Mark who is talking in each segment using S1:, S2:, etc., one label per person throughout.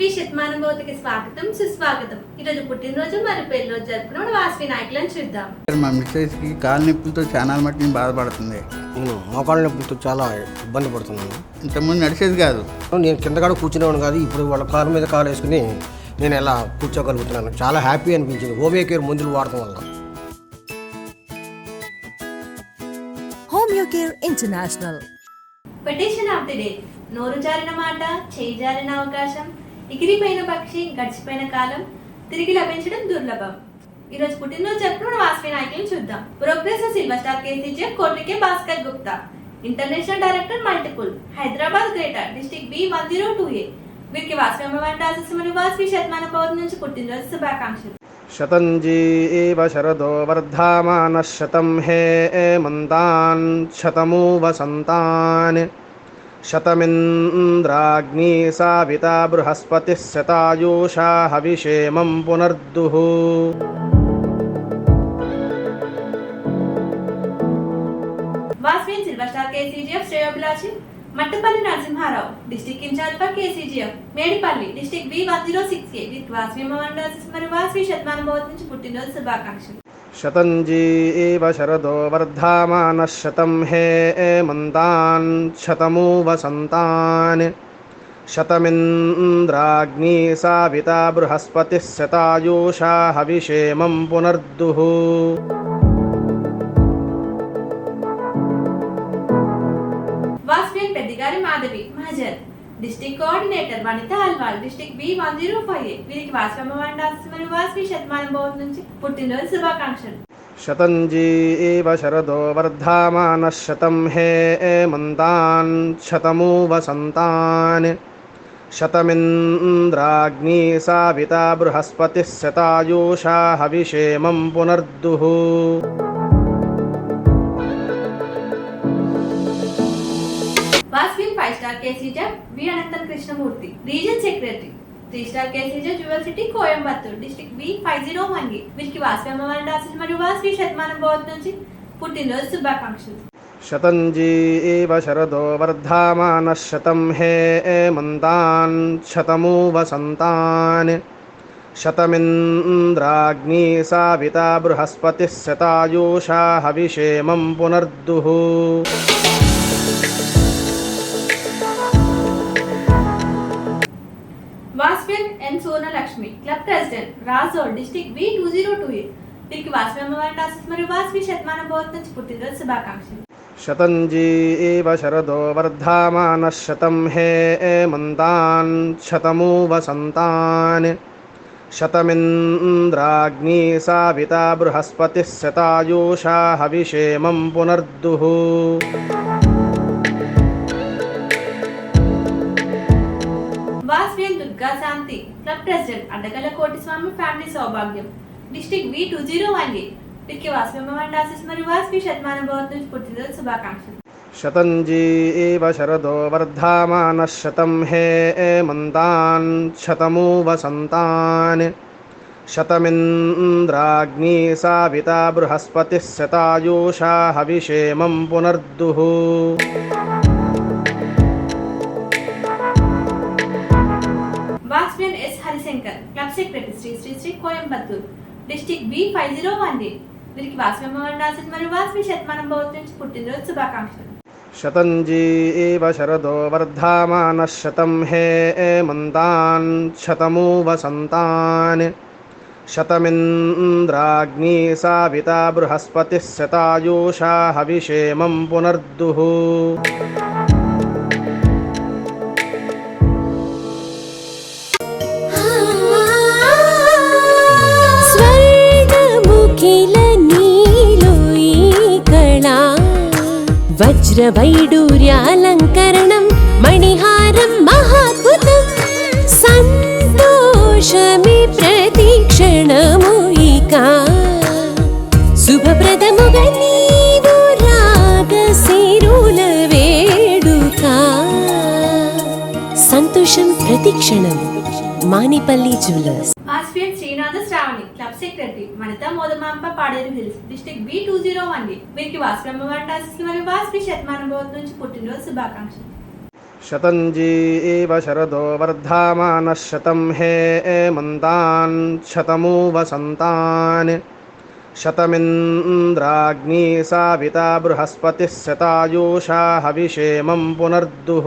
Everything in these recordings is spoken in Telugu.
S1: వాస్వి శతమానుభూతికి స్వాగతం సుస్వాగతం. ఈరోజు పుట్టినరోజు మరి పెళ్ళి రోజు జరుపుకున్న వాస్వి నాయకులను చూద్దాం.
S2: మా మిస్సెస్కి కాలు నొప్పులతో చాలా మట్టుకు బాధపడుతుంది.
S3: నేను మోకాళ్ళ నొప్పులతో చాలా ఇబ్బంది పడుతున్నాను.
S2: ఇంతకుముందు నడిచేది కాదు.
S3: నేను కింద కూడా కూర్చునేవాడు కాదు ఇప్పుడు వాళ్ళ కాలు మీద కాలు వేసుకుని నేను ఎలా కూర్చోగలుగుతున్నాను. చాలా హ్యాపీ అనిపించింది హోమియో కేర్ మందులు వాడటం వల్ల.
S4: Care International.
S1: Petition of the day నోరు జారిన మాట చేయి జారిన అవకాశం ఎగిరిపోయిన పక్షి గడిచిపోయిన కాలం తిరిగి లభించడం దుర్లభం. ఈరోజు పుట్టినరోజు జరుపుకున్న వాస్వి నాయకులను చూద్దాం. Progress silver star KCG కోట్లికే Bhaskar Gupta. International director multiple. Hyderabad greater district B one zero two A. వీరికి వాస్వి అమ్మవారి ఆశస్సుమని వాస్వి శతమాన పౌరు నుంచి పుట్టినరోజు శుభాకాంక్షలు.
S3: శతంజీ ఏవ శరదో వర్ధమాన శతం హే మంతాన్ శతమూ వసంతాన్ శతమింద్రాగ్ని సావితా బృహస్పతి శతాయూషా హవిషేమం పునర్దుః.
S1: వాస్విన్ silver star KCGF Sreyobhilashi Mattupalli Narasimharao district in charge for KCGF Medipalli district B one zero six A with Vasavi మండలాసిస్ మరియు వాస్వి శతమానం భవత్ నుంచి పుట్టినరోజు శుభాకాంక్షలు.
S3: శతంజీ ఏవ శరదో వర్ధమాన శతం హే మంతాన్ శతమూ వసంతాన్ శతమింద్రాగ్ని సావితా బృహస్పతి శతాయూషా హవిషేమం పునర్దుః.
S1: వాస్విన్ Peddigari Madhavi మహజర్ district coordinator Vanitha Alwal district B one zero five A వీరికి వాస్వి మండలాసిస్ మరియు వాస్వి శతమాన భవత్ నుంచి పుట్టినరోజు శుభాకాంక్షలు.
S3: శతంజీ ఏవ శరదో వర్ధమాన శతం హే మంతాన్ శతమూ వసంతాన్ శతమింద్రాగ్ని సావితా బృహస్పతి శతాయూషా హవిషేమం పునర్దుః.
S1: Vasavian five star KCGF V Ananthan Krishnamurthy region secretary three star KCGF jewel city Coimbatore district B five zero one A వీరికి వాస్వి అమ్మవారి మరియు వాస్వి శతమానం భవత్ నుంచి పుట్టినరోజు శుభాకాంక్షలు.
S3: శతంజీ శరదో వర్ధమాన శతం హే మంతాన్ శతమూ వసంతాన్ శతమింద్రాగ్ని సావిత బృహస్పతి శతాయూషా హవిషేమం పునర్దుః.
S1: Vasavian N Sonalakshmi club president Razole district B two zero two A వీరికి వాస్వి అమ్మవారి ఆశీస్ మరియు వాస్వి శతమానం భవత్ నుంచి పుట్టినరోజు శుభాకాంక్షలు.
S3: శతంజీ ఏవ శరదో వర్ధమాన శతం హే మంతాన్ శతమూ వసంతాన్ శతమింద్రాగ్ని సావితా బృహస్పతి శతాయూషా హవిషేమం పునర్దుః.
S1: Vasavian Durga Shanti club president Addagala Koti Swamy family సౌభాగ్యం district B two zero one A వీరికి వాస్వి ఆశీస్ మరియు వాస్వి శతమాన భవత్ నుంచి పుట్టినరోజు శుభాకాంక్షలు
S3: శతంజీ ఏవ శరదో వర్ధమాన శతం హే మంతాన్ శతమూ వసంతాన్ శతమింద్రాగ్ని సావిత బృహస్పతి శతాయూషా హవిషేమం పునర్దుః
S1: secretary Shri Shri Shri Coimbatore. District B five zero one D వీరికి వాస్వి అమ్మవారి మరియు వాస్వి శతమానం భవతి నుంచి పుట్టినరోజు శుభాకాంక్షలు.
S3: శతంజీ ఏవ శరదో వర్ధమాన శతం హే మంతాన్ శతమూ వసంతాన్ శతమింద్రాగ్ని సావిత బృహస్పతి శతాయూషా హవిషేమం పునర్దుః.
S4: వజ్రవైడూర్యాలంకరణం మణిహారం మహాద్భుతం సంతోషమి ప్రతిక్షణము ఇక శుభప్రదముగా నీవు రాగ సిరుల వేడుక సంతోషం ప్రతిక్షణం Manipalli jewellers
S1: Vasavian Srinatha Sravani club secretary Vanitha మోదమాంప Paderu hills district B two zero one వీరికి వాస్వి అమ్మవారి మరియు వాస్వి శతమానం భవత్ నుంచి పుట్టినరోజు శుభాకాంక్షలు.
S3: శతంజీ ఇవ శరదో వర్ధమాన శతం హే మంతాన్ శతమూ వసంతాన్ శతమింద్రాగ్నీ సావిత బృహస్పతి శతాయూషా హవిషేమం పునర్దుః.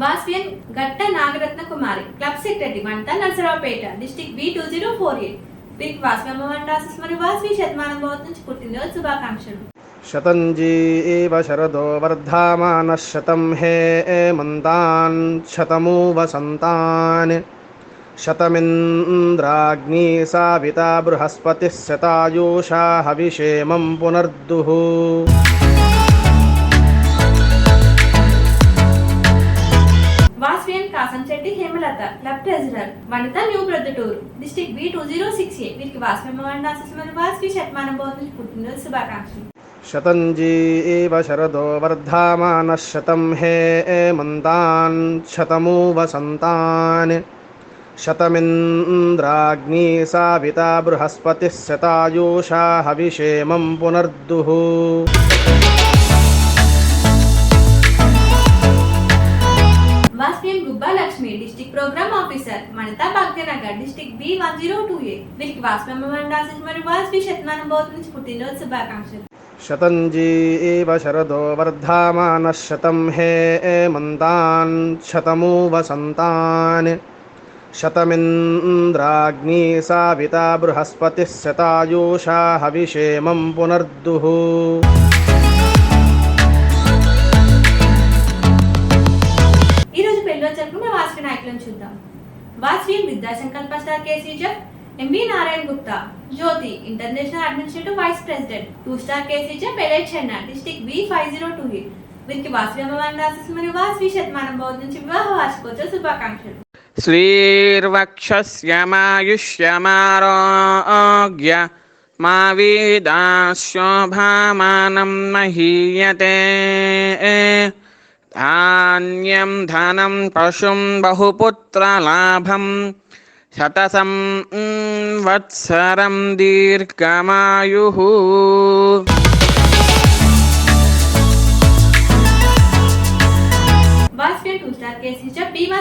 S1: వాస్వియన్ గట్ట నాగరత్న కుమారి క్లబ్ సెక్రటరీ మంట Narasaraopet district B two zero four eight వీరికి వాస్వి అమ్మవారి ఆశీస్ మరియు వాస్వి శతమానం భవత్ నుంచి పుట్టినరోజు శుభాకాంక్షలు.
S3: శతంజీవ శరదో వర్ధమాన శతం హే మంతాన్ శతమూ వసంతాన్ శతమింద్రాగ్నీ సావిత బృహస్పతి శతాయూషా హవిషేమం పునర్దుః.
S1: Kasam Chetti Hemalatha club treasurer Vanitha new Proddatur district B two zero six A వీరికి వాస్వి అమ్మవారి ఆశీస్ మరియు వాస్వి శతమానం భవత్ నుంచి పుట్టినరోజు శుభాకాంక్షలు
S3: శతంజీవ శరదో వర్ధమానः శతం హే మంతాన్ శతమూ వసంతాన్ శతమింద్రాగ్నీ సావితా బృహస్పతిः శతాయూషా హవిషేమం పునర్దుః
S1: district programme officer Vanitha Bhagyanagar district B one zero two A. వీరికి వాస్వి అమ్మవారి ఆశీస్ మరియు వాస్వి శతమానం బోధ నుంచి పుట్టినరోజు శుభాకాంక్షలు.
S3: శతంజీవ శరదో వర్ధమాన శతం హే మంతాన్ శతమూ వసంతాన్ శతమింద్రాగ్నీ సావిత బృహస్పతిः శతాయూషా హవిషేమం పునర్దుః.
S1: విద్యాసంకల్ప star KC jug M V Narayana Gupta Jyothi international administrative vice president two star కేసీజర్ జగ్ చెన్న district B five zero two eight వీరికి వాసుదేవన్ రాసేసి మరియు వాసవి శతమానం బౌద్ధ నుంచి వివాహ వార్షికోత్సవ శుభాకాంక్షలు శ్రీర్వక్షమాయుష్యమారోగ్య మా వీదాశోభామానం మహీయతే ధాన్యం ధనం పశుం బహుపుత్రలాభం శతసం వత్సరం దీర్ఘమాయు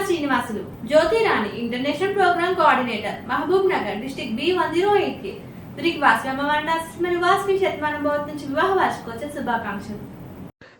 S1: Srinivasulu. Jyothirani international programme coordinator. Mahabubnagar district B one zero ఎయిట్కి. తిరిగి శతమానం భవత్ నుంచి వివాహ వార్షికోత్సవ శుభాకాంక్షలు.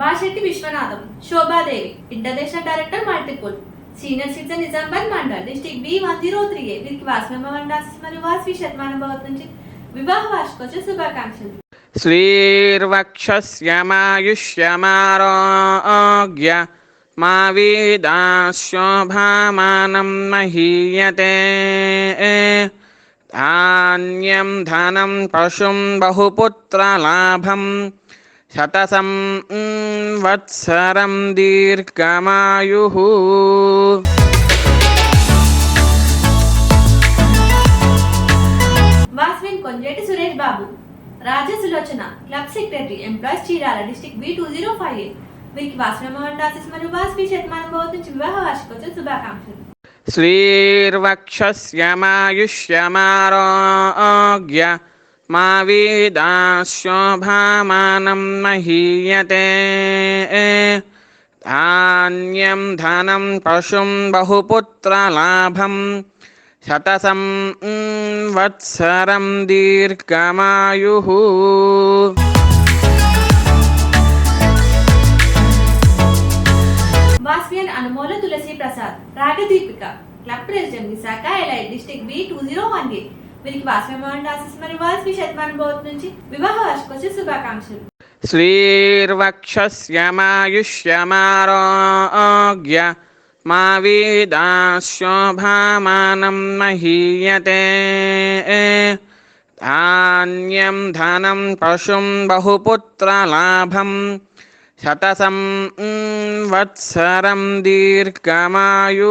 S1: Bashetty Viswanatham Shobha Devi international director multiple senior citizen Nizamabad mandal district B one zero three A वीर की वासमय मंडा मैं वासवी शर्मा भगवत विवाह वार्षिकोत्सव शुभाकांक्षा
S5: श्रीर्वक्षस्यमायुष्यमारोग्य मा वेदाशोभामानं महीयते धान्यं धनं पशुं बहुपुत्रलाभम् శతసం వత్సరం
S1: దీర్ఘమాయు Vasavian Konjeti Suresh Babu Raja club secretary employees Chirala district B two zero five eight వీరికి వాస్వి మోహన్ రాజేష్ మరియు వాస్వి శతమానం భవతించి వివాహ వార్షికోత్సవ శుభాకాంక్షలు
S5: శ్రీర్వక్షస్యమాయుష్యమారోగ్య మా వేదా శోభామానం మహీయతే ధాన్యం ధనం పశుం బహుపుత్రలాభం శతసం వత్సరం దీర్ఘమాయు
S1: వాస్వియన్ Anumola Tulasi Prasad Ragadeepika club president Visakha alloy district B two zero one eight వీరికి వాసవిమాన్ రాశిస్ మరియు వాల్స్కి శతమానుభవతి నుంచి వివాహ వార్షికోత్సవ శుభాకాంక్షలు.
S5: శ్రీర్వక్షస్యమాయుష్యమారోగ్య మా వీదాశోభామానం మహీయతే. ధాన్యం ధనం పశుం బహుపుత్రలాభం శతసం వత్సరం దీర్ఘమాయు.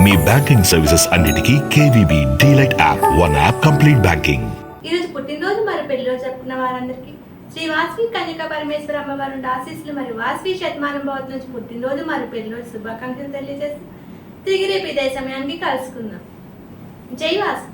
S6: మీ బ్యాంకింగ్ సర్వీసెస్ అన్నిటికీ KVB DLite app one app complete banking.
S1: ఈరోజు పుట్టినరోజు మరి పెళ్ళిరోజు జరుపుకున్న వారందరికీ శ్రీ వాసవి కన్యక పరమేశ్వర అమ్మవారు ఆశీస్సులు మరియు వాసవి శతమానం భవత్ నుంచి పుట్టినరోజు మరి పెళ్ళిరోజు శుభాకాంక్షలు తెలియజేసి తిరిగి రేపు ఇదే సమయానికి కలుసుకుందాం. జై వాసు